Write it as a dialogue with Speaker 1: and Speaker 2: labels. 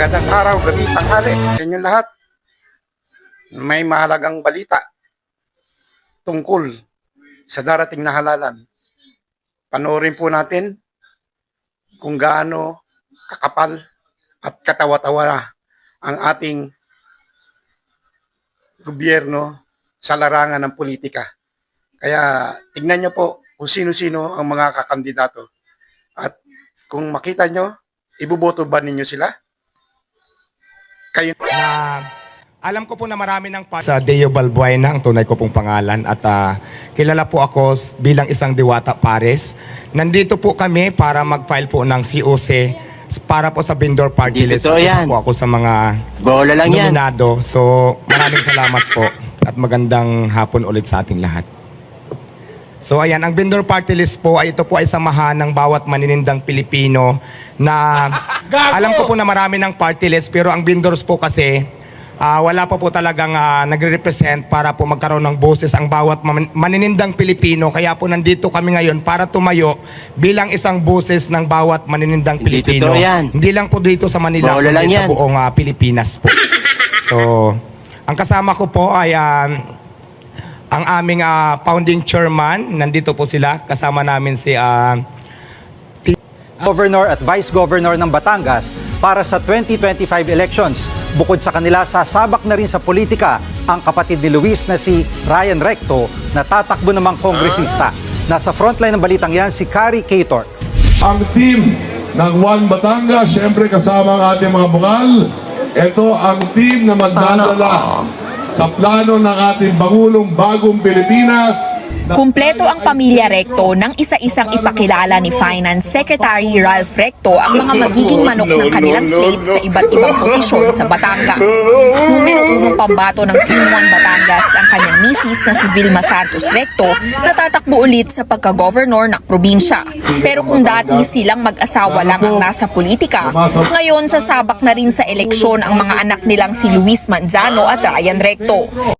Speaker 1: Magandang araw, gabi, tanghali sa inyong lahat. May mahalagang balita tungkol sa darating na halalan. Panoorin po natin kung gaano kakapal at katawa-tawa ang ating gobyerno sa larangan ng politika. Kaya tignan nyo po kung sino-sino ang mga kakandidato. At kung makita nyo, ibuboto ba ninyo sila? Kayo
Speaker 2: na alam ko po na marami ng part sa Deo Balbuena ang tunay ko pong pangalan at ah, kilala po ako bilang isang diwata pares. Nandito po kami para mag-file po ng COC para po sa vendor party
Speaker 3: Hindi
Speaker 2: list.
Speaker 3: totoo
Speaker 2: Isa
Speaker 3: yan.
Speaker 2: po ako sa mga
Speaker 3: Bola lang yan.
Speaker 2: nominado. So maraming salamat po at magandang hapon ulit sa ating lahat. So ayan, ang vendor party list po ay ito po ay samahan ng bawat maninindang Pilipino na alam ko po na marami ng party list pero ang vendors po kasi ah, wala pa po talagang ah, nagre-represent para po magkaroon ng boses ang bawat man- maninindang Pilipino. Kaya po nandito kami ngayon para tumayo bilang isang boses ng bawat maninindang
Speaker 3: Hindi
Speaker 2: Pilipino.
Speaker 3: yan.
Speaker 2: Hindi lang po dito sa Manila, kundi sa buong ah, Pilipinas po. So, ang kasama ko po ay ah, ang aming ah, founding chairman, nandito po sila, kasama namin si ah,
Speaker 4: Governor at Vice Governor ng Batangas para sa 2025 elections. Bukod sa kanila, sasabak na rin sa politika ang kapatid ni Luis na si Ryan Recto na tatakbo namang kongresista. Nasa frontline ng balitang yan si Kari Cator.
Speaker 5: ang team ng One Batangas, syempre kasama ang ating mga bukal. Ito ang team na magdadala sa plano ng ating Pangulong Bagong Pilipinas.
Speaker 6: Kumpleto ang pamilya Recto nang isa-isang ipakilala ni Finance Secretary Ralph Recto ang mga magiging manok ng kanilang slate sa iba't ibang posisyon sa Batangas. Numero unong pambato ng Team 1 Batangas ang kanyang misis na si Vilma Santos Recto na tatakbo ulit sa pagka-governor ng probinsya. Pero kung dati silang mag-asawa lang ang nasa politika, ngayon sasabak na rin sa eleksyon ang mga anak nilang si Luis Manzano at Ryan Recto.